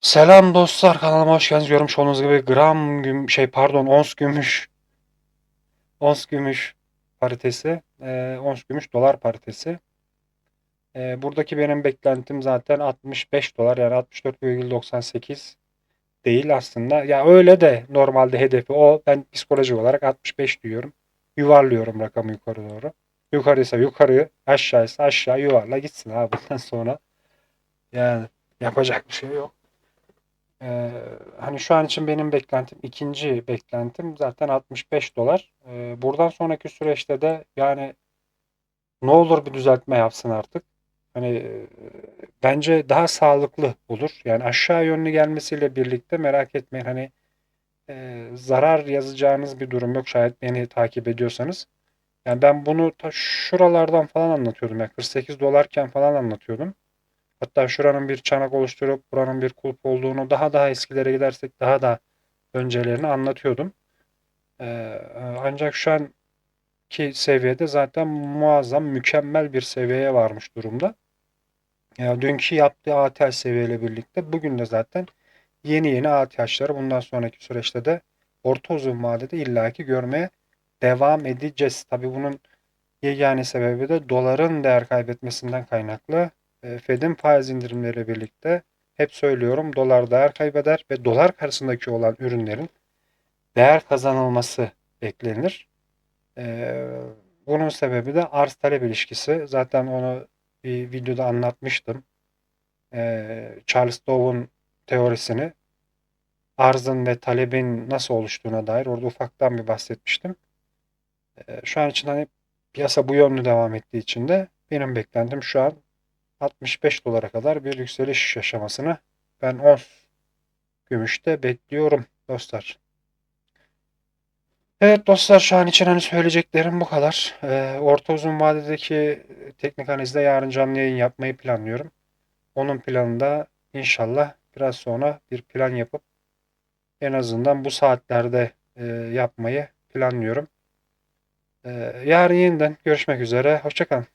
Selam dostlar kanalıma hoş geldiniz. Görmüş olduğunuz gibi gram güm şey pardon ons gümüş ons gümüş paritesi e, ons gümüş dolar paritesi. E, buradaki benim beklentim zaten 65 dolar yani 64,98 değil aslında. Ya öyle de normalde hedefi o. Ben psikolojik olarak 65 diyorum. Yuvarlıyorum rakamı yukarı doğru. Yukarıysa yukarı, aşağıysa aşağı yuvarla gitsin abi bundan sonra. Yani yapacak bir şey yok. Ee, hani şu an için benim beklentim, ikinci beklentim zaten 65 dolar. Ee, buradan sonraki süreçte de yani ne olur bir düzeltme yapsın artık. Hani e, bence daha sağlıklı olur. Yani aşağı yönlü gelmesiyle birlikte merak etmeyin hani e, zarar yazacağınız bir durum yok şayet beni takip ediyorsanız. Yani ben bunu ta şuralardan falan anlatıyordum. Yani 48 dolarken falan anlatıyordum. Hatta şuranın bir çanak oluşturup buranın bir kulp olduğunu daha daha eskilere gidersek daha da öncelerini anlatıyordum. Ee, ancak şu anki seviyede zaten muazzam mükemmel bir seviyeye varmış durumda. Ya dünkü yaptığı ATH seviyeyle birlikte bugün de zaten yeni yeni ATH'ları bundan sonraki süreçte de orta uzun vadede illaki görmeye devam edeceğiz. Tabii bunun yegane sebebi de doların değer kaybetmesinden kaynaklı. E, Fed'in faiz indirimleriyle birlikte hep söylüyorum dolar değer kaybeder ve dolar karşısındaki olan ürünlerin değer kazanılması beklenir. E, bunun sebebi de arz talep ilişkisi. Zaten onu bir videoda anlatmıştım. E, Charles Daw'un teorisini arzın ve talebin nasıl oluştuğuna dair orada ufaktan bir bahsetmiştim. Şu an için hani piyasa bu yönlü devam ettiği için de benim beklentim şu an 65 dolara kadar bir yükseliş yaşamasını ben ons gümüşte bekliyorum dostlar. Evet dostlar şu an için hani söyleyeceklerim bu kadar. Ee, orta uzun vadedeki teknik analizde yarın canlı yayın yapmayı planlıyorum. Onun planında inşallah biraz sonra bir plan yapıp en azından bu saatlerde e, yapmayı planlıyorum. Ee, yarın yeniden görüşmek üzere. Hoşçakalın.